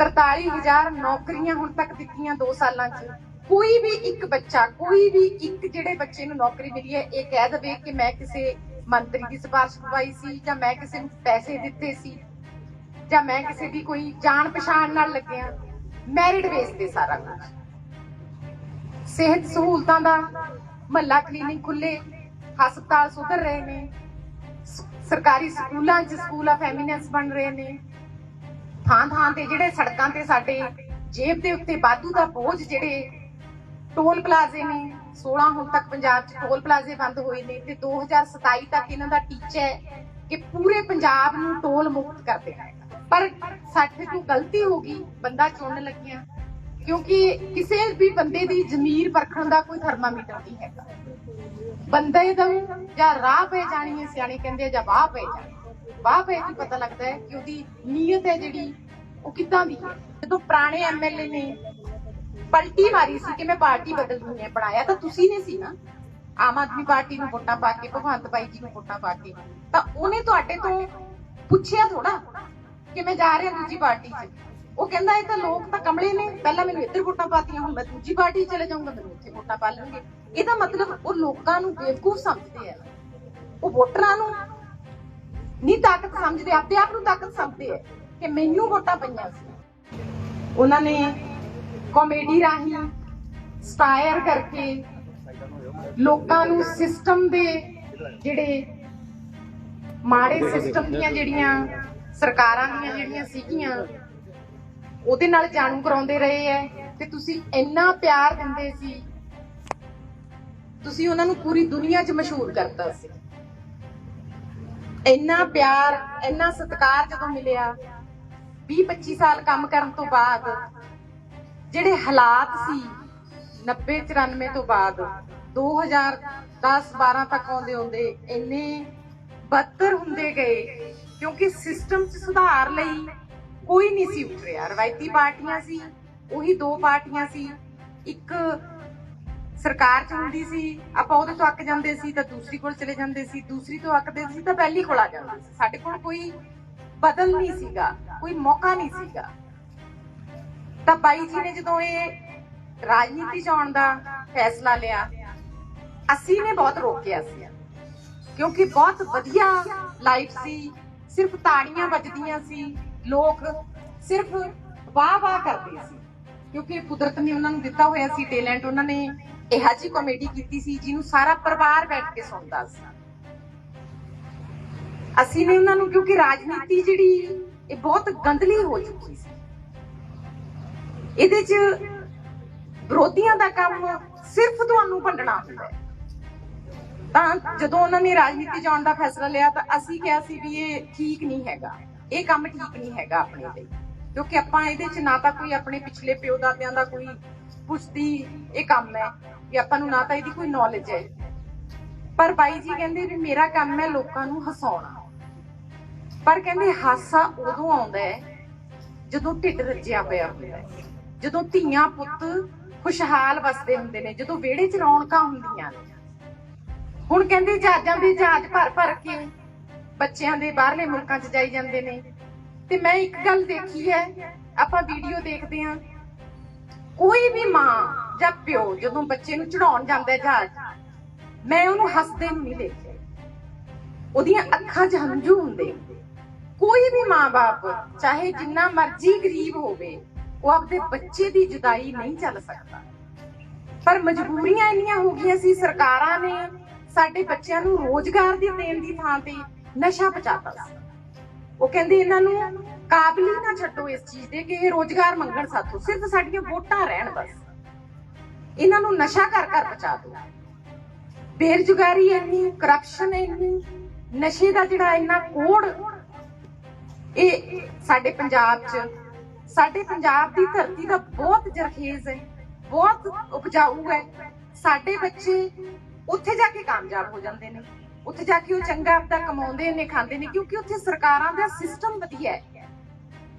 43000 ਨੌਕਰੀਆਂ ਹੁਣ ਤੱਕ ਦਿੱਤੀਆਂ 2 ਸਾਲਾਂ 'ਚ। ਕੋਈ ਵੀ ਇੱਕ ਬੱਚਾ, ਕੋਈ ਵੀ ਇੱਕ ਜਿਹੜੇ ਬੱਚੇ ਨੂੰ ਨੌਕਰੀ ਮਿਲੀ ਹੈ, ਇਹ ਕਹਿ ਦਵੇ ਕਿ ਮੈਂ ਕਿਸੇ ਮੰਤਰੀ ਦੀ ਸਿਫਾਰਿਸ਼ ਕਰਵਾਈ ਸੀ ਜਾਂ ਮੈਂ ਕਿਸੇ ਨੂੰ ਪੈਸੇ ਦਿੱਤੇ ਸੀ ਜਾਂ ਮੈਂ ਕਿਸੇ ਦੀ ਕੋਈ ਜਾਣ ਪਛਾਣ ਨਾਲ ਲੱਗਿਆ। ਮੈਰਿਟ ਬੇਸ ਤੇ ਸਾਰਾ ਕੁਝ ਸਿਹਤ ਸਹੂਲਤਾਂ ਦਾ ਮਹੱਲਾ ਕਲੀਨਿਕ ਖੁੱਲੇ ਹਸਪਤਾਲ ਸੁਧਰ ਰਹੇ ਨੇ ਸਰਕਾਰੀ ਸਕੂਲਾਂ 'ਚ ਸਕੂਲ ਆਫ ਐਮੀਨੈਂਸ ਬਣ ਰਹੇ ਨੇ। ਥਾਂ ਥਾਂ ਤੇ ਜਿਹੜੇ ਸੜਕਾਂ ਤੇ ਸਾਡੇ ਜੇਬ ਦੇ ਉੱਤੇ ਵਾਧੂ ਦਾ ਬੋਝ ਜਿਹੜੇ ਟੋਲ ਪਲਾਜ਼ੇ ਨੇ 16 ਹੁਣ ਤੱਕ ਪੰਜਾਬ 'ਚ ਟੋਲ ਪਲਾਜ਼ੇ ਬੰਦ ਹੋਏ ਨੇ ਤੇ 2027 ਤੱਕ ਇਹਨਾਂ ਦਾ ਟੀਚਾ ਹੈ ਕਿ ਪੂਰੇ ਪੰਜਾਬ ਨੂੰ ਟੋਲ ਮੁਕਤ ਕਰ ਦੇਣਾ ਪਰ ਸਾਡੇ ਤੋਂ ਗਲਤੀ ਹੋ ਗਈ, ਬੰਦਾ ਚੁਣਨ ਲੱਗਿਆ, ਕਿਉਂਕਿ ਕਿਸੇ ਵੀ ਬੰਦੇ ਦੀ ਜ਼ਮੀਰ ਪਰਖਣ ਦਾ ਕੋਈ ਥਰਮਾਮੀਟਰ ਨਹੀਂ ਹੈਗਾ। ਬੰਦੇ ਦਾ ਜਾਂ ਰਾਹ ਪੈ ਜਾਣੀ ਹੈ, ਸਿਆਣੇ ਕਹਿੰਦੇ ਜਾਂ ਵਾਹ ਪੈ ਜਾਣੀ ਵਾਹ ਪੈ ਕੇ ਪਤਾ ਲੱਗਦਾ ਹੈ ਕਿ ਉਹਦੀ ਨੀਅਤ ਹੈ ਜਿਹੜੀ, ਉਹ ਕਿੱਦਾਂ ਦੀ ਹੈ। ਜਦੋਂ ਪੁਰਾਣੇ ਐਮਐਲਏ ਨੇ ਪਲਟੀ ਮਾਰੀ ਸੀ ਕਿ ਮੈਂ ਪਾਰਟੀ ਬਦਲਣੀ ਹੈ ਬਣਾਇਆ, ਤਾਂ ਤੁਸੀਂ ਨੇ ਸੀ ਨਾ, ਆਮ ਆਦਮੀ ਪਾਰਟੀ ਨੂੰ ਵੋਟਾਂ ਪਾ ਕੇ, ਭਗਵੰਤ ਭਾਈ ਜੀ ਨੂੰ ਵੋਟਾਂ ਪਾ ਕੇ, ਤਾਂ ਉਹਨੇ ਤੁਹਾਡੇ ਤੋਂ ਪੁੱਛਿਆ ਥੋੜਾ ਕਿ ਮੈਂ ਜਾ ਰਿਹਾ ਦੂਜੀ ਪਾਰਟੀ 'ਚ। ਉਹ ਕਹਿੰਦਾ, ਇਹ ਤਾਂ ਲੋਕ ਤਾਂ ਕਮਲੇ ਨੇ, ਪਹਿਲਾਂ ਮੈਨੂੰ ਇੱਧਰ ਵੋਟਾਂ ਪਾਤੀਆਂ, ਹੁਣ ਮੈਂ ਦੂਜੀ ਪਾਰਟੀ ਚਲੇ ਜਾਊਂਗਾ, ਮੈਨੂੰ ਉੱਥੇ ਵੋਟਾਂ ਪਾ ਲੈਣਗੇ। ਇਹਦਾ ਮਤਲਬ ਉਹ ਲੋਕਾਂ ਨੂੰ ਬੇਵਕੂਫ ਸਮਝਦੇ ਆ। ਉਹ ਵੋਟਰਾਂ ਨੂੰ ਨਹੀਂ, ਤਾਕਤ ਸਮਝਦੇ, ਆਪਦੇ ਆਪ ਨੂੰ ਤਾਕਤ ਸਮਝਦੇ ਆ ਕਿ ਮੈਨੂੰ ਵੋਟਾਂ ਪਈਆਂ ਸੀ। ਉਹਨਾਂ ਨੇ ਕਾਮੇਡੀ ਰਾਹੀਂ ਸਟਾਇਰ ਕਰਕੇ ਲੋਕਾਂ ਨੂੰ ਸਿਸਟਮ ਦੇ ਜਿਹੜੇ ਮਾੜੇ ਸਿਸਟਮ ਦੀਆਂ ਜਿਹੜੀਆਂ ਸਰਕਾਰਾਂ ਦੀਆਂ ਜਿਹੜੀਆਂ ਸੀਗੀਆਂ, ਉਹਦੇ ਨਾਲ ਜਾਣੂ ਕਰਾਉਂਦੇ ਰਹੇ ਐ ਤੇ ਤੁਸੀਂ ਇੰਨਾ ਪਿਆਰ ਦਿੰਦੇ ਸੀ। ਤੁਸੀਂ ਉਹਨਾਂ ਨੂੰ ਪੂਰੀ ਦੁਨੀਆ 'ਚ ਮਸ਼ਹੂਰ ਕਰਤਾ ਸੀ। ਇੰਨਾ ਪਿਆਰ, ਇੰਨਾ ਸਤਿਕਾਰ ਜਦੋਂ ਮਿਲਿਆ 20 25 ਸਾਲ ਕੰਮ ਕਰਨ ਤੋਂ ਬਾਅਦ, ਜਿਹੜੇ ਹਾਲਾਤ ਸੀ 90 94 ਤੋਂ ਬਾਅਦ 2010 12 ਤੱਕ ਆਉਂਦੇ ਆਉਂਦੇ ਇੰਨੇ ਬਦਤਰ ਹੁੰਦੇ ਗਏ, ਕਿਉਂਕਿ ਸਿਸਟਮ 'ਚ ਸੁਧਾਰ ਲਈ ਕੋਈ ਨਹੀਂ ਸੀ ਉੱਠ ਰਿਹਾ ਰਵਾਇਤੀ ਪਾਰਟੀਆਂ ਸੀ, ਉਹੀ ਦੋ ਪਾਰਟੀਆਂ ਸੀ। ਇੱਕ ਸਰਕਾਰ ਚ ਹੁੰਦੀ ਸੀ, ਆਪਾਂ ਉਹਦੇ ਤੋਂ ਅੱਕ ਜਾਂਦੇ ਸੀ ਤਾਂ ਦੂਸਰੀ ਕੋਲ ਚਲੇ ਜਾਂਦੇ ਸੀ, ਦੂਸਰੀ ਤੋਂ ਅੱਕਦੇ ਸੀ ਤਾਂ ਪਹਿਲੀ ਕੋਲ ਆ ਜਾਂਦੇ ਸੀ। ਸਾਡੇ ਕੋਲ ਕੋਈ ਬਦਲ ਨਹੀਂ ਸੀਗਾ, ਕੋਈ ਮੌਕਾ ਨਹੀਂ ਸੀਗਾ। ਤਾਂ ਬਾਈ ਜੀ ਨੇ ਜਦੋਂ ਇਹ ਰਾਜਨੀਤੀ ਚ ਆਉਣ ਦਾ ਫੈਸਲਾ ਲਿਆ, ਅਸੀਂ ਨੇ ਬਹੁਤ ਰੋਕਿਆ ਸੀ। ਕਿਉਂਕਿ ਬਹੁਤ ਵਧੀਆ ਲਾਈਫ ਸੀ, ਸਿਰਫ ਤਾੜੀਆਂ ਵੱਜਦੀਆਂ ਸੀ, ਲੋਕ ਸਿਰਫ ਵਾਹ ਵਾਹ ਕਰਦੇ ਸੀ। ਕਿਉਂਕਿ ਕੁਦਰਤ ਨੇ ਉਹਨਾਂ ਨੂੰ ਦਿੱਤਾ ਹੋਇਆ ਸੀ, ਟੈਲੈਂਟ ਉਹਨਾਂ ਨੇ ਇਹੋ ਜਿਹੀ ਕਾਮੇਡੀ ਕੀਤੀ ਸੀ ਜਿਹਨੂੰ ਸਾਰਾ ਪਰਿਵਾਰ ਬੈਠ ਕੇ ਸੁਣਦਾ ਸੀ। ਅਸੀਂ ਨੇ ਉਹਨਾਂ ਨੂੰ, ਕਿਉਂਕਿ ਰਾਜਨੀਤੀ ਜਿਹੜੀ, ਇਹ ਬਹੁਤ ਗੰਦਲੀ ਹੋ ਚੁੱਕੀ ਸੀ। ਇਹਦੇ 'ਚ ਵਿਰੋਧੀਆਂ ਦਾ ਕੰਮ ਸਿਰਫ ਤੁਹਾਨੂੰ ਭੰਡਣਾ ਹੁੰਦਾ ਹੈ। ਤਾਂ ਜਦੋਂ ਉਹਨਾਂ ਨੇ ਰਾਜਨੀਤੀ ਜਾਣ ਦਾ ਫੈਸਲਾ ਲਿਆ, ਤਾਂ ਅਸੀਂ ਕਿਹਾ ਸੀ ਵੀ ਇਹ ਠੀਕ ਨਹੀਂ ਹੈਗਾ। ਇਹ ਕੰਮ ਠੀਕ ਨਹੀਂ ਹੈਗਾ ਆਪਣੇ ਲਈ। ਕਿਉਂਕਿ ਆਪਾਂ ਇਹਦੇ 'ਚ ਨਾ ਤਾਂ ਕੋਈ ਆਪਣੇ ਪਿਛਲੇ ਪਿਓ ਦਾਦਿਆਂ ਦਾ ਕੋਈ ਪੁਸ਼ਤੀ ਇਹ ਕੰਮ ਹੈ। ਵੀ ਆਪਾਂ ਨੂੰ ਨਾ ਤਾਂ ਇਹਦੀ ਕੋਈ ਨੌਲੇਜ ਹੈ। ਪਰ ਬਾਈ ਜੀ ਕਹਿੰਦੇ ਵੀ ਮੇਰਾ ਕੰਮ ਹੈ ਲੋਕਾਂ ਨੂੰ ਹਸਾਉਣਾ। ਪਰ ਕਹਿੰਦੇ ਹਾਸਾ ਉਦੋਂ ਆਉਂਦਾ ਹੈ ਜਦੋਂ ਢਿੱਡ ਰੱਜਿਆ ਹੋਇਆ ਹੁੰਦਾ ਹੈ। ਜਦੋਂ ਧੀਆਂ ਪੁੱਤ ਖੁਸ਼ਹਾਲ ਵਸਦੇ ਹੁੰਦੇ ਨੇ, ਜਦੋਂ ਵਿਹੜੇ 'ਚ ਰੌਣਕਾਂ ਹੁੰਦੀਆਂ ਨੇ। ਹੁਣ ਕਹਿੰਦੇ ਜਹਾਜ਼ਾਂ ਦੇ ਜਹਾਜ਼ ਭਰ ਭਰ ਕੇ ਬੱਚਿਆਂ ਦੇ ਬਾਹਰਲੇ ਮੁਲਕਾਂ 'ਚ ਜਾਈ ਜਾਂਦੇ ਨੇ। ਤੇ ਮੈਂ ਇੱਕ ਗੱਲ ਦੇਖੀ ਹੈ, ਆਪਾਂ ਵੀਡੀਓ ਦੇਖਦੇ ਹਾਂ। ਕੋਈ ਵੀ ਮਾਂ ਜਾਂ ਪਿਓ ਜਦੋਂ ਬੱਚੇ ਨੂੰ ਚੜਾਉਣ ਜਾਂਦਾ ਜਹਾਜ਼ ਮੈਂ ਉਹਨੂੰ ਹੱਸਦੇ ਨੂੰ ਨਹੀਂ ਦੇਖਿਆ। ਉਹਦੀਆਂ ਅੱਖਾਂ 'ਚ ਹੰਝੂ ਹੁੰਦੇ। ਕੋਈ ਵੀ ਮਾਂ-ਬਾਪ, ਚਾਹੇ ਜਿੰਨਾ ਮਰਜ਼ੀ ਗਰੀਬ ਹੋਵੇ, ਉਹ ਆਪਦੇ ਬੱਚੇ ਦੀ ਜੁਦਾਈ ਨਹੀਂ ਚੱਲ ਸਕਦਾ। ਪਰ ਮਜਬੂਰੀਆਂ ਇੰਨੀਆਂ ਹੋ ਗਈਆਂ ਸੀ, ਸਰਕਾਰਾਂ ਨੇ ਸਾਡੇ ਬੱਚਿਆਂ ਨੂੰ ਰੋਜ਼ਗਾਰ ਦੀ ਦੇਣ ਦੀ ਥਾਂ ਤੇ ਨਸ਼ਾ ਪਚਾਤਾ ਸੀ। ਉਹ ਕਹਿੰਦੇ ਇਹਨਾਂ ਨੂੰ ਕਾਬਲੀ ਨਾ ਛੱਡੋ ਇਸ ਚੀਜ਼ ਦੇ ਕਿ ਇਹ ਰੋਜ਼ਗਾਰ ਮੰਗਣ ਸਾਥੋਂ। ਸਿਰਫ ਸਾਡੀਆਂ ਵੋਟਾਂ ਰਹਿਣ ਬਸ। ਇਹਨਾਂ ਨੂੰ ਨਸ਼ਾ ਕਰ ਕਰ ਪਚਾ ਦਿਓ ਬੇਰੁਜ਼ਗਾਰੀ ਇੰਨੀ ਕਰਪਸ਼ਨ ਇੰਨੀ, ਨਸ਼ੇ ਦਾ ਜਿਹੜਾ ਇੰਨਾ ਕੋੜ, ਇਹ ਸਾਡੇ ਪੰਜਾਬ 'ਚ, ਸਾਡੇ ਪੰਜਾਬ ਦੀ ਧਰਤੀ ਦਾ ਬਹੁਤ ਜਰਖੇਜ਼ ਹੈ, ਬਹੁਤ ਉਪਜਾਊ ਹੈ। ਸਾਡੇ ਬੱਚੇ ਉੱਥੇ ਜਾ ਕੇ ਕਾਮਯਾਬ ਹੋ ਜਾਂਦੇ ਨੇ, ਉੱਥੇ ਜਾ ਕੇ ਉਹ ਚੰਗਾ ਆਪਦਾ ਕਮਾਉਂਦੇ ਨੇ, ਖਾਂਦੇ ਨੇ, ਕਿਉਂਕਿ ਉੱਥੇ ਸਰਕਾਰਾਂ ਦਾ ਸਿਸਟਮ ਵਧੀਆ ਹੈ।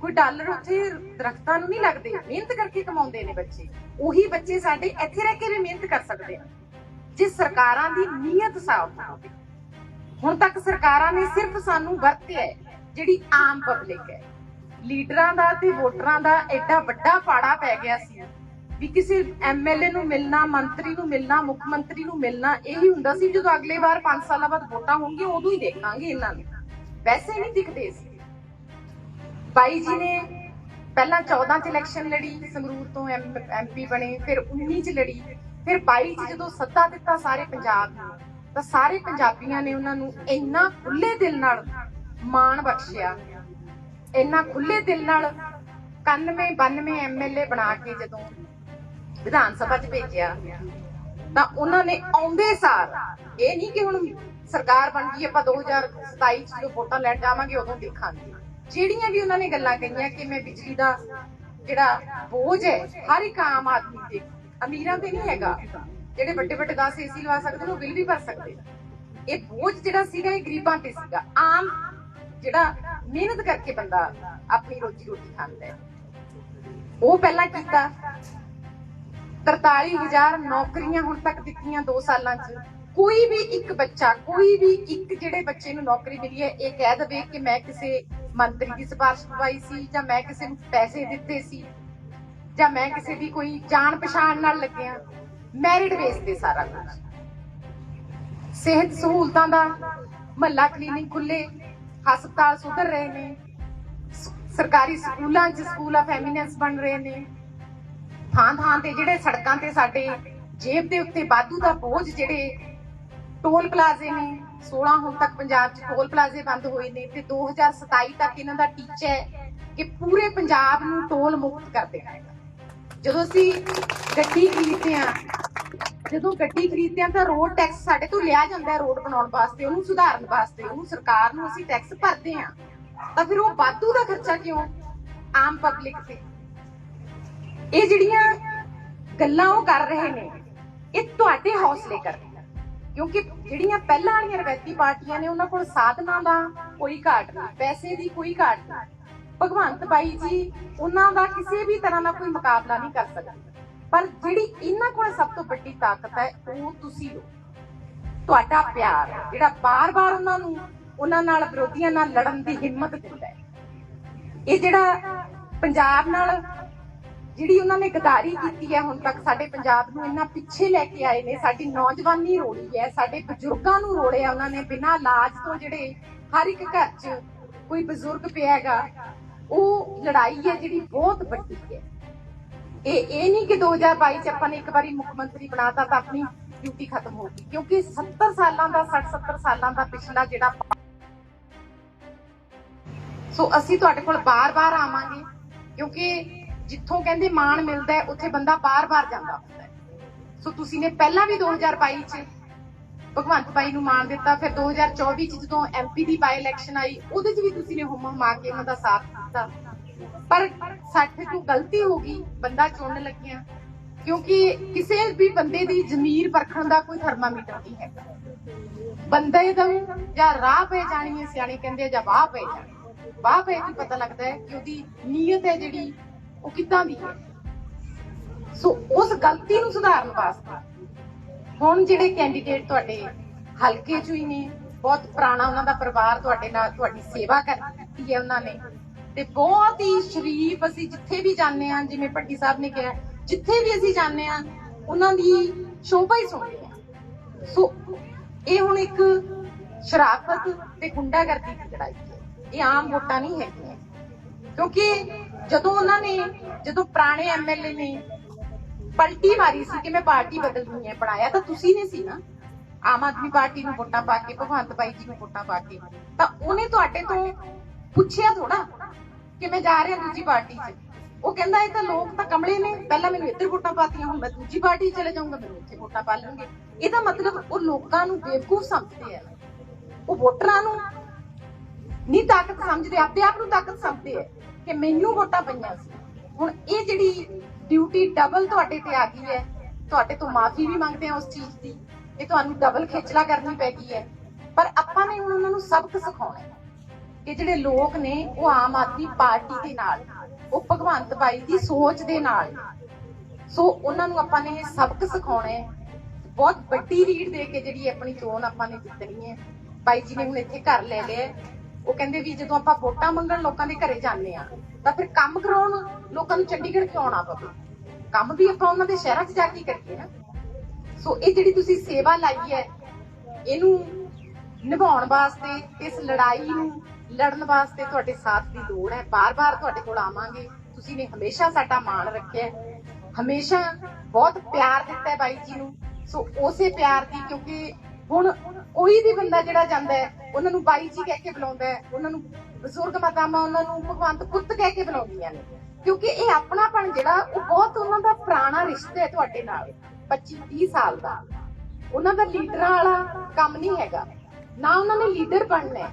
ਕੋਈ ਡਾਲਰ ਉੱਥੇ ਦਰਖਤਾਂ ਨੂੰ ਨਹੀਂ ਲੱਗਦੇ, ਮਿਹਨਤ ਕਰਕੇ ਕਮਾਉਂਦੇ ਨੇ ਬੱਚੇ। ਉਹੀ ਬੱਚੇ ਸਾਡੇ ਇੱਥੇ ਰਹਿ ਕੇ ਵੀ ਮਿਹਨਤ ਕਰ ਸਕਦੇ ਨੇ ਜੇ ਸਰਕਾਰਾਂ ਦੀ ਨੀਅਤ ਸਾਫ਼ ਹੋਵੇ। ਹੁਣ ਤੱਕ ਸਰਕਾਰਾਂ ਨੇ ਸਿਰਫ ਸਾਨੂੰ ਵਰਤਿਆ ਜਿਹੜੀ ਆਮ ਪਬਲਿਕ ਹੈ। ਲੀਡਰਾਂ ਦਾ ਤੇ ਵੋਟਰਾਂ ਦਾ ਐਡਾ ਵੱਡਾ ਪਾੜਾ ਪੈ ਗਿਆ ਸੀ ਵੀ ਕਿਸੇ ਐਮਐਲਏ ਨੂੰ ਮਿਲਣਾ, ਮੰਤਰੀ ਨੂੰ ਮਿਲਣਾ, ਮੁੱਖ ਮੰਤਰੀ ਨੂੰ ਮਿਲਣਾ, ਇਹੀ ਹੁੰਦਾ ਸੀ ਜਦੋਂ ਅਗਲੇ ਵਾਰ 5 ਸਾਲਾਂ ਬਾਅਦ ਵੋਟਾਂ ਹੋਣਗੀਆਂ, ਉਦੋਂ ਹੀ ਦੇਖਾਂਗੇ ਇਹਨਾਂ ਨੂੰ। ਵੈਸੇ ਨਹੀਂ ਦਿਖਦੇ ਸੀ ਬਾਈ ਜੀ ਨੇ ਪਹਿਲਾਂ 14 ਚ ਇਲੈਕਸ਼ਨ ਲੜੀ, ਸੰਗਰੂਰ ਤੋਂ ਐਮਪੀ ਬਣੇ, ਫਿਰ 19 ਚ ਲੜੀ, ਫਿਰ 22 ਚ ਜਦੋਂ ਸੱਦਾ ਦਿੱਤਾ ਸਾਰੇ ਪੰਜਾਬ ਨੂੰ, ਤਾਂ ਸਾਰੇ ਪੰਜਾਬੀਆਂ ਨੇ ਉਹਨਾਂ ਨੂੰ ਇੰਨਾ ਖੁੱਲੇ ਦਿਲ ਨਾਲ ਮਾਣ ਬਖਸ਼ਿਆ। ਇੰਨਾ ਖੁੱਲੇ ਦਿਲ ਨਾਲ 91 92 ਐਮਐਲਏ ਬਣਾ ਕੇ ਜਦੋਂ ਵਿਧਾਨ ਸਭਾ 'ਚ ਭੇਜਿਆ, ਤਾਂ ਉਹਨਾਂ ਨੇ ਆਉਂਦੇ ਸਾਰ ਇਹ ਨਹੀਂ ਕਿ ਹੁਣ ਸਰਕਾਰ ਬਣ ਗਈ, ਆਪਾਂ 2027 ਚ ਜੋ ਵੋਟਾਂ ਲੈਣ ਜਾਵਾਂਗੇ, ਉਦੋਂ ਦੇਖਾਂਗੇ। ਜਿਹੜੀਆਂ ਵੀ ਉਹਨਾਂ ਨੇ ਗੱਲਾਂ ਕਹੀਆਂ ਕਿ ਮੈਂ ਬਿਜਲੀ ਦਾ ਜਿਹੜਾ ਬੋਝ ਹੈ, ਹਰ ਇੱਕ ਆਮ ਆਦਮੀ ਤੇ, ਅਮੀਰਾਂ ਤੇ ਨਹੀਂ ਹੈਗਾ। ਜਿਹੜੇ ਵੱਡੇ ਵੱਡੇ 10 ਏਸੀ ਲਵਾ ਸਕਦੇ ਨੇ, ਉਹ ਬਿੱਲ ਵੀ ਭਰ ਸਕਦੇ ਇਹ ਬੋਝ ਜਿਹੜਾ ਸੀਗਾ, ਇਹ ਗਰੀਬਾਂ ਤੇ ਸੀਗਾ। ਆਮ ਜਿਹੜਾ ਮਿਹਨਤ ਕਰਕੇ ਬੰਦਾ ਆਪਣੀ ਰੋਜੀ ਰੋਟੀ ਖਾਂਦਾ ਹੈ। ਉਹ ਪਹਿਲਾਂ ਕੀਤਾ। 43000 ਨੌਕਰੀਆਂ ਹੁਣ ਤੱਕ ਦਿੱਤੀਆਂ 2 ਸਾਲਾਂ 'ਚ। ਕੋਈ ਵੀ ਇੱਕ ਬੱਚਾ, ਕੋਈ ਵੀ ਇੱਕ ਜਿਹੜੇ ਬੱਚੇ ਨੂੰ ਨੌਕਰੀ ਮਿਲੀ ਹੈ, ਇਹ ਕਹਿ ਦਵੇ ਕਿ ਮੈਂ ਕਿਸੇ ਮੰਤਰੀ ਦੀ ਸਿਫਾਰਿਸ਼ ਪਵਾਈ ਸੀ ਜਾਂ ਮੈਂ ਕਿਸੇ ਨੂੰ ਪੈਸੇ ਦਿੱਤੇ ਸੀ ਜਾਂ ਮੈਂ ਕਿਸੇ ਦੀ ਕੋਈ ਜਾਣ ਪਛਾਣ ਨਾਲ ਲੱਗਿਆ ਮੈਰਿਟ ਬੇਸ ਤੇ ਸਾਰਾ ਕੁਝ ਸਿਹਤ ਸਹੂਲਤਾਂ ਦਾ ਮਹੱਲਾ ਕਲੀਨਿਕ ਖੁੱਲੇ ਹਸਪਤਾਲ ਸੁਧਰ ਰਹੇ ਨੇ ਸਰਕਾਰੀ ਸਕੂਲਾਂ 'ਚ ਸਕੂਲ ਆਫ ਐਮੀਨੈਂਸ ਬਣ ਰਹੇ ਨੇ। ਥਾਂ ਥਾਂ ਤੇ ਜਿਹੜੇ ਸੜਕਾਂ ਤੇ ਸਾਡੇ ਜੇਬ ਦੇ ਉੱਤੇ ਵਾਧੂ ਦਾ ਬੋਝ ਜਿਹੜੇ ਟੋਲ ਪਲਾਜ਼ੇ ਨੇ 16 ਹੁਣ ਤੱਕ ਪੰਜਾਬ 'ਚ ਟੋਲ ਪਲਾਜ਼ੇ ਬੰਦ ਹੋਏ ਨੇ ਤੇ 2027 ਤੱਕ ਇਹਨਾਂ ਦਾ ਟੀਚਾ ਹੈ ਕਿ ਪੂਰੇ ਪੰਜਾਬ ਨੂੰ ਟੋਲ ਮੁਕਤ ਕਰ ਦੇਣਾ ਹੈ ਜਦੋਂ ਅਸੀਂ ਗੱਡੀ ਖਰੀਦਦੇ ਆ ਜਦੋਂ ਗੱਡੀ ਖਰੀਦਦੇ ਆ ਤਾਂ ਰੋਡ ਟੈਕਸ ਸਾਡੇ ਤੋਂ ਲਿਆ ਜਾਂਦਾ ਹੈ ਰੋਡ ਬਣਾਉਣ ਵਾਸਤੇ, ਉਹਨੂੰ ਸੁਧਾਰਨ ਵਾਸਤੇ, ਉਹਨੂੰ ਸਰਕਾਰ ਨੂੰ ਅਸੀਂ ਟੈਕਸ ਭਰਦੇ ਆ ਤਾਂ ਫਿਰ ਉਹ ਵਾਧੂ ਦਾ ਖਰਚਾ ਕਿਉਂ? ਆਮ ਪਬਲਿਕ ਤੇ। ਇਹ ਜਿਹੜੀਆਂ ਗੱਲਾਂ ਉਹ ਕਰ ਰਹੇ ਨੇ, ਇਹ ਤੁਹਾਡੇ ਹੌਸਲੇ ਕਰਦੇ ਕਿਉਂਕਿ ਜਿਹੜੀਆਂ ਪਹਿਲਾਂ ਵਾਲੀਆਂ ਰਵੈਤੀ ਪਾਰਟੀਆਂ ਨੇ ਉਹਨਾਂ ਕੋਲ ਸਾਧਨਾਂ ਦਾ ਕੋਈ ਘਾਟ ਨਹੀਂ, ਪੈਸੇ ਦੀ ਕੋਈ ਘਾਟ ਨਹੀਂ। ਭਗਵੰਤ ਬਾਈ ਜੀ ਉਹਨਾਂ ਦਾ ਕਿਸੇ ਵੀ ਤਰ੍ਹਾਂ ਦਾ ਕੋਈ ਮੁਕਾਬਲਾ ਨਹੀਂ ਕਰ ਸਕਦਾ। ਪਰ ਜਿਹੜੀ ਇਹਨਾਂ ਕੋਲ ਸਭ ਤੋਂ ਵੱਡੀ ਤਾਕਤ ਹੈ, ਉਹ ਤੁਸੀਂ ਹੋ। ਤੁਹਾਡਾ ਪਿਆਰ, ਜਿਹੜਾ ਬਾਰ-ਬਾਰ ਉਹਨਾਂ ਨੂੰ ਉਹਨਾਂ ਨਾਲ ਵਿਰੋਧੀਆਂ ਨਾਲ ਲੜਨ ਦੀ ਹਿੰਮਤ ਦਿੰਦਾ ਹੈ। ਇਹ ਜਿਹੜਾ ਪੰਜਾਬ ਨਾਲ ਜਿਹੜੀ ਉਹਨਾਂ ਨੇ ਗਦਾਰੀ ਕੀਤੀ ਹੈ, ਹੁਣ ਤੱਕ ਸਾਡੇ ਪੰਜਾਬ ਨੂੰ ਇੰਨਾ ਪਿੱਛੇ ਲੈ ਕੇ ਆਏ ਨੇ, ਸਾਡੀ ਨੌਜਵਾਨੀ ਰੋੜੀ ਹੈ, ਸਾਡੇ ਬਜ਼ੁਰਗਾਂ ਨੂੰ ਰੋੜਿਆ ਉਹਨਾਂ ਨੇ ਬਿਨਾਂ ਇਲਾਜ ਤੋਂ ਜਿਹੜੇ ਹਰ ਇੱਕ ਘਰ 'ਚ ਕੋਈ ਬਜ਼ੁਰਗ ਪਿਆ ਹੈਗਾ, ਉਹ ਲੜਾਈ ਹੈ ਜਿਹੜੀ ਬਹੁਤ ਵੱਡੀ ਹੈ। ਇਹ ਇਹ ਨਹੀਂ ਕਿ 2022 ਚ ਆਪਾਂ ਨੇ ਇੱਕ ਵਾਰੀ ਮੁੱਖ ਮੰਤਰੀ ਬਣਾਤਾ ਤਾਂ ਆਪਣੀ ਡਿਊਟੀ ਖਤਮ ਹੋ ਗਈ, ਕਿਉਂਕਿ 70 ਸਾਲਾਂ ਦਾ 60 70 ਸਾਲਾਂ ਦਾ ਪਿਛਲਾ ਜਿਹੜਾ ਸੋ ਅਸੀਂ ਤੁਹਾਡੇ ਕੋਲ ਬਾਰ-ਬਾਰ ਆਵਾਂਗੇ, ਕਿਉਂਕਿ ਜਿੱਥੋਂ ਕਹਿੰਦੇ ਮਾਣ ਮਿਲਦਾ ਹੈ, ਉੱਥੇ ਬੰਦਾ ਬਾਰ-ਬਾਰ ਜਾਂਦਾ ਹੁੰਦਾ ਹੈ। ਸੋ ਤੁਸੀਂ ਨੇ ਪਹਿਲਾਂ ਵੀ 2022 ਚ ਭਗਵੰਤ ਭਾਈ ਨੂੰ ਮਾਣ ਦਿੱਤਾ, ਫਿਰ 2024 ਚ ਜਦੋਂ ਐਮਪੀ ਦੀ ਬਾਈ ਇਲੈਕਸ਼ਨ ਆਈ, ਉਹਦੇ ਚ ਵੀ ਤੁਸੀਂ ਨੇ ਹੁਮ ਹੁਮਾ ਕੇ ਉਹਨਾਂ ਦਾ ਸਾਥ ਦਿੱਤਾ। ਪਰ ਸਾਡੇ ਤੋਂ ਗਲਤੀ ਹੋ ਗਈ, ਬੰਦਾ ਚੁਣਨ ਲੱਗਿਆ, ਕਿਉਂਕਿ ਕਿਸੇ ਵੀ ਬੰਦੇ ਦੀ ਜ਼ਮੀਰ ਪਰਖਣ ਦਾ ਕੋਈ ਥਰਮਾਮੀਟਰ ਨਹੀਂ ਹੈ। ਬੰਦੇ ਦਾ ਜਾਂ ਰਾਹ ਪੈ ਜਾਣੀ ਹੈ, ਸਿਆਣੇ ਕਹਿੰਦੇ ਜਾਂ ਵਾਹ ਪੈ ਜਾਣੀ ਵਾਹ ਪੈ ਕੇ ਪਤਾ ਲੱਗਦਾ ਹੈ ਕਿ ਉਹਦੀ ਨੀਅਤ ਹੈ ਜਿਹੜੀ ਉਹ ਕਿੱਦਾਂ ਦੀ? ਹੈ ਸੋ ਉਸ ਗਲਤੀ ਨੂੰ ਸੁਧਾਰਨ ਵਾਸਤੇ ਹੁਣ ਜਿਹੜੇ ਕੈਂਡੀਡੇਟ ਤੁਹਾਡੇ ਹਲਕੇ ਚੋਂ ਹੀ ਨੇ, ਬਹੁਤ ਪੁਰਾਣਾ ਉਹਨਾਂ ਦਾ ਪਰਿਵਾਰ ਤੁਹਾਡੇ ਨਾਲ ਤੁਹਾਡੀ ਸੇਵਾ ਕਰਦੀ ਹੈ ਉਹਨਾਂ ਨੇ, ਤੇ ਬਹੁਤ ਹੀ ਸ਼ਰੀਫ ਅਸੀਂ ਜਿੱਥੇ ਵੀ ਜਾਂਦੇ ਹਾਂ, ਜਿਵੇਂ ਭੱਟੀ ਸਾਹਿਬ ਨੇ ਕਿਹਾ, ਜਿੱਥੇ ਵੀ ਅਸੀਂ ਜਾਂਦੇ ਹਾਂ, ਉਹਨਾਂ ਦੀ ਸ਼ੋਭਾ ਹੀ ਸੁਣਦੇ ਹਾਂ। ਸੋ ਇਹ ਹੁਣ ਇੱਕ ਸ਼ਰਾਫਤ ਤੇ ਗੁੰਡਾਗਰਦੀ ਦੀ ਲੜਾਈ ਹੈ। ਇਹ ਆਮ ਵੋਟਾਂ ਨਹੀਂ ਹੈਗੀਆਂ। ਕਿਉਂਕਿ ਜਦੋਂ ਉਹਨਾਂ ਨੇ, ਜਦੋਂ ਪੁਰਾਣੇ ਐਮਐਲਏ ਨੇ ਪਲਟੀ ਮਾਰੀ ਸੀ ਕਿ ਮੈਂ ਪਾਰਟੀ ਬਦਲਣੀ ਹੈ ਬਣਾਇਆ, ਤਾਂ ਤੁਸੀਂ ਨੇ ਸੀ ਨਾ? ਆਮ ਆਦਮੀ ਪਾਰਟੀ ਨੂੰ ਵੋਟਾਂ ਪਾ ਕੇ, ਭਗਵੰਤ ਭਾਈ ਜੀ ਨੂੰ ਵੋਟਾਂ ਪਾ ਕੇ। ਤਾਂ ਉਹਨੇ ਤੁਹਾਡੇ ਤੋਂ ਪੁੱਛਿਆ ਥੋੜਾ ਕਿ ਮੈਂ ਜਾ ਰਿਹਾ ਦੂਜੀ ਪਾਰਟੀ 'ਚ। ਉਹ ਕਹਿੰਦਾ, ਇਹ ਤਾਂ ਲੋਕ ਤਾਂ ਕਮਲੇ ਨੇ। ਪਹਿਲਾਂ ਮੈਨੂੰ ਇੱਧਰ ਵੋਟਾਂ ਪਾਤੀਆਂ, ਹੁਣ ਮੈਂ ਦੂਜੀ ਪਾਰਟੀ 'ਚ ਚਲੇ ਜਾਊਂਗਾ, ਮੈਨੂੰ ਉੱਥੇ ਵੋਟਾਂ ਪਾ ਲਵਾਂਗੇ ਇਹਦਾ ਮਤਲਬ ਉਹ ਲੋਕਾਂ ਨੂੰ ਬੇਵਕੂਫ ਸਮਝਦੇ ਆ। ਉਹ ਵੋਟਰਾਂ ਨੂੰ ਨਹੀਂ ਤਾਕਤ ਸਮਝਦੇ, ਆਪਦੇ ਆਪ ਨੂੰ ਤਾਕਤ ਸਮਝਦੇ ਆ। ਕਿ ਮੈਨੂੰ ਵੋਟਾਂ ਪਈਆਂ ਸੀ। ਹੁਣ ਇਹ ਜਿਹੜੀ ਡਿਊਟੀ ਡਬਲ ਤੁਹਾਡੇ ਤੇ ਆ ਗਈ ਹੈ, ਤੁਹਾਡੇ ਤੋਂ ਮਾਫੀ ਵੀ ਮੰਗਦੇ ਆ ਉਸ ਚੀਜ਼ ਦੀ। ਇਹ ਤੁਹਾਨੂੰ ਡਬਲ ਖੇਚਲਾ ਕਰਨੀ ਪੈ ਗਈ ਹੈ। ਪਰ ਆਪਾਂ ਨੇ ਹੁਣ ਉਹਨਾਂ ਨੂੰ ਸਬਕ ਸਿਖਾਉਣਾ ਹੈ। ਕਿ ਜਿਹੜੇ ਲੋਕ ਨੇ, ਉਹ ਆਮ ਆਦਮੀ ਪਾਰਟੀ ਦੇ ਨਾਲ, ਉਹ ਭਗਵੰਤ ਭਾਈ ਦੀ ਸੋਚ ਦੇ ਨਾਲ। ਸੋ ਉਹਨਾਂ ਨੂੰ ਆਪਾਂ ਨੇ ਇਹ ਸਬਕ ਸਿਖਾਉਣਾ ਹੈ। ਬਹੁਤ ਵੱਡੀ ਰੀਡ ਦੇ ਕੇ ਜਿਹੜੀ ਆਪਣੀ ਚੋਣ ਆਪਾਂ ਨੇ ਜਿੱਤਣੀ ਹੈ। ਬਾਈ ਜੀ ਨੇ ਹੁਣ ਇੱਥੇ ਘਰ ਲੈ ਲਿਆ ਉਹ ਕਹਿੰਦੇ ਵੀ ਜਦੋਂ ਆਪਾਂ ਵੋਟਾਂ ਮੰਗਣ ਲੋਕਾਂ ਦੇ ਘਰੇ ਜਾਂਦੇ ਆ ਤਾਂ ਫਿਰ ਕੰਮ ਕਰਾਉਣ ਲੋਕਾਂ ਨੂੰ ਚੰਡੀਗੜ੍ਹ ਕਿਉਂ ਆਉਣਾ ਪਵੇ ਕੰਮ ਵੀ ਆਪਾਂ ਉਹਨਾਂ ਦੇ ਸ਼ਹਿਰਾਂ 'ਚ ਜਾ ਕੇ ਕਰੀਏ ਨਾ। ਸੋ ਇਹ ਜਿਹੜੀ ਤੁਸੀਂ ਸੇਵਾ ਲਾਈ ਹੈ, ਇਹਨੂੰ ਨਿਭਾਉਣ ਵਾਸਤੇ, ਇਸ ਲੜਾਈ ਨੂੰ ਲੜਨ ਵਾਸਤੇ ਤੁਹਾਡੇ ਸਾਥ ਦੀ ਲੋੜ ਹੈ। ਬਾਰ-ਬਾਰ ਤੁਹਾਡੇ ਕੋਲ ਆਵਾਂਗੇ। ਤੁਸੀਂ ਨੇ ਹਮੇਸ਼ਾ ਸਾਡਾ ਮਾਣ ਰੱਖਿਆ ਹਮੇਸ਼ਾ ਬਹੁਤ ਪਿਆਰ ਦਿੱਤਾ ਬਾਈ ਜੀ ਨੂੰ। ਸੋ ਉਸੇ ਪਿਆਰ ਦੀ ਕਿਉਂਕਿ ਹੁਣ ਕੋਈ ਵੀ ਬੰਦਾ ਜਿਹੜਾ ਜਾਂਦਾ ਹੈ ਉਹਨਾਂ ਨੂੰ ਬਾਈ ਜੀ ਕਹਿ ਕੇ ਬੁਲਾਉਂਦਾ ਹੈ, ਉਹਨਾਂ ਨੂੰ ਬਜ਼ੁਰਗ ਮਾਤਾਵਾਂ ਉਹਨਾਂ ਨੂੰ ਭਗਵੰਤ ਪੁੱਤ ਕਹਿ ਕੇ ਬੁਲਾਉਂਦੀਆਂ ਨੇ। ਕਿਉਂਕਿ ਇਹ ਆਪਣਾਪਣ ਜਿਹੜਾ, ਉਹ ਬਹੁਤ ਉਹਨਾਂ ਦਾ ਪੁਰਾਣਾ ਰਿਸ਼ਤਾ ਹੈ ਤੁਹਾਡੇ ਨਾਲ 25 30 ਸਾਲ ਦਾ। ਉਹਨਾਂ ਦਾ ਲੀਡਰਾਂ ਵਾਲਾ ਕੰਮ ਨਹੀਂ ਹੈਗਾ। ਨਾ ਉਹਨਾਂ ਨੇ ਲੀਡਰ ਬਣਨਾ ਹੈ।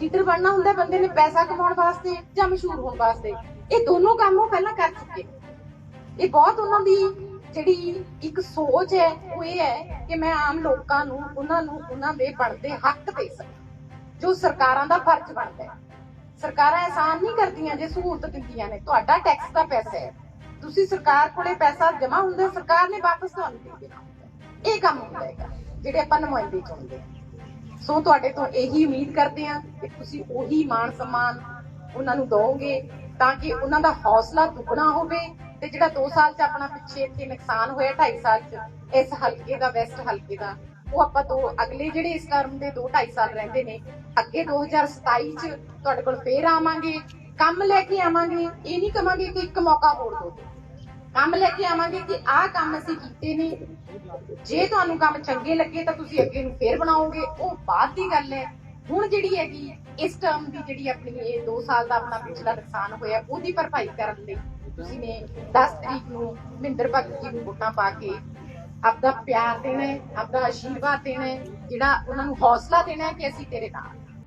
ਲੀਡਰ ਬਣਨਾ ਹੁੰਦਾ ਬੰਦੇ ਨੇ ਪੈਸਾ ਕਮਾਉਣ ਵਾਸਤੇ ਜਾਂ ਮਸ਼ਹੂਰ ਹੋਣ ਵਾਸਤੇ। ਇਹ ਦੋਨੋਂ ਕੰਮ ਉਹ ਪਹਿਲਾਂ ਕਰ ਚੁੱਕੇ ਇਹ ਬਹੁਤ ਉਹਨਾਂ ਦੀ ਜਿਹੜੀ ਇੱਕ ਸੋਚ ਹੈ, ਉਹ ਇਹ ਹੈ ਕਿ ਮੈਂ ਆਮ ਲੋਕਾਂ ਨੂੰ, ਉਹਨਾਂ ਨੂੰ, ਉਹਨਾਂ ਦੇ ਬਣਦੇ ਹੱਕ ਦੇ ਸਕਾਂ ਜੋ ਸਰਕਾਰਾਂ ਦਾ ਫਰਜ਼ ਬਣਦਾ ਹੈ। ਸਰਕਾਰਾਂ ਐਹਸਾਨ ਨਹੀਂ ਕਰਦੀਆਂ ਜੇ ਸਹੂਲਤ ਦਿੰਦੀਆਂ ਨੇ। ਤੁਹਾਡਾ ਟੈਕਸ ਦਾ ਪੈਸਾ ਹੈ। ਤੁਸੀਂ ਸਰਕਾਰ ਕੋਲੇ ਪੈਸਾ ਜਮ੍ਹਾਂ ਹੁੰਦਾ, ਸਰਕਾਰ ਨੇ ਵਾਪਸ ਤੁਹਾਨੂੰ ਦੇ ਦੇਣਾ ਇਹ ਕੰਮ ਹੁੰਦਾ ਹੈਗਾ, ਜਿਹੜੇ ਆਪਾਂ ਨੁਮਾਇੰਦੇ ਚਾਹੁੰਦੇ ਹਾਂ। ਸੋ ਤੁਹਾਡੇ ਤੋਂ ਇਹੀ ਉਮੀਦ ਕਰਦੇ ਹਾਂ ਕਿ ਤੁਸੀਂ ਉਹੀ ਮਾਣ ਸਨਮਾਨ ਉਹਨਾਂ ਨੂੰ ਦਿਓਗੇ, ਤਾਂ ਕਿ ਉਹਨਾਂ ਦਾ ਹੌਸਲਾ ਦੁੱਗਣਾ ਹੋਵੇ ਤੇ ਜਿਹੜਾ 2 ਸਾਲ ਚ ਆਪਣਾ ਪਿੱਛੇ ਇੱਥੇ ਨੁਕਸਾਨ ਹੋਇਆ 2.5 ਸਾਲ ਚ, ਇਸ ਹਲਕੇ ਦਾ, ਵੈਸਟ ਹਲਕੇ ਦਾ, ਉਹ ਆਪਾਂ ਤੋਂ ਅਗਲੇ ਜਿਹੜੇ ਇਸ ਟਰਮ ਦੇ 2 2.5 ਸਾਲ ਰਹਿੰਦੇ ਨੇ, ਅੱਗੇ 2027 ਚ ਤੁਹਾਡੇ ਕੋਲ ਫੇਰ ਆਵਾਂਗੇ, ਕੰਮ ਲੈ ਕੇ ਆਵਾਂਗੇ, ਇਹ ਨਹੀਂ ਕਵਾਂਗੇ ਕਿ ਇੱਕ ਮੌਕਾ ਹੋਰ ਦਿਓ ਕੰਮ ਲੈ ਕੇ ਆਵਾਂਗੇ ਕਿ ਆਹ ਕੰਮ ਅਸੀਂ ਕੀਤੇ ਨੇ। ਜੇ ਤੁਹਾਨੂੰ ਕੰਮ ਚੰਗੇ ਲੱਗੇ ਤਾਂ ਤੁਸੀਂ ਅੱਗੇ ਨੂੰ ਫੇਰ ਬਣਾਓਗੇ, ਉਹ ਬਾਅਦ ਦੀ ਗੱਲ ਹੈ। ਹੁਣ ਜਿਹੜੀ ਹੈਗੀ, ਇਸ ਟਰਮ ਦੀ ਜਿਹੜੀ ਆਪਣੀ ਇਹ 2 ਸਾਲ ਦਾ ਆਪਣਾ ਪਿਛਲਾ ਨੁਕਸਾਨ ਹੋਇਆ, ਉਹਦੀ ਭਰਪਾਈ ਕਰਨ ਲਈ ਤੁਸੀਂ ਨੇ 10 ਤਰੀਕ ਨੂੰ ਮਹਿੰਦਰ ਭਗਤ ਜੀ ਨੂੰ ਵੋਟਾਂ ਪਾ ਕੇ ਆਪਦਾ ਪਿਆਰ ਦੇਣਾ ਹੈ, ਆਪਦਾ ਆਸ਼ੀਰਵਾਦ ਦੇਣਾ ਹੈ, ਜਿਹੜਾ ਉਹਨਾਂ ਨੂੰ ਹੌਸਲਾ ਦੇਣਾ ਹੈ ਕਿ ਅਸੀਂ ਤੇਰੇ ਨਾਲ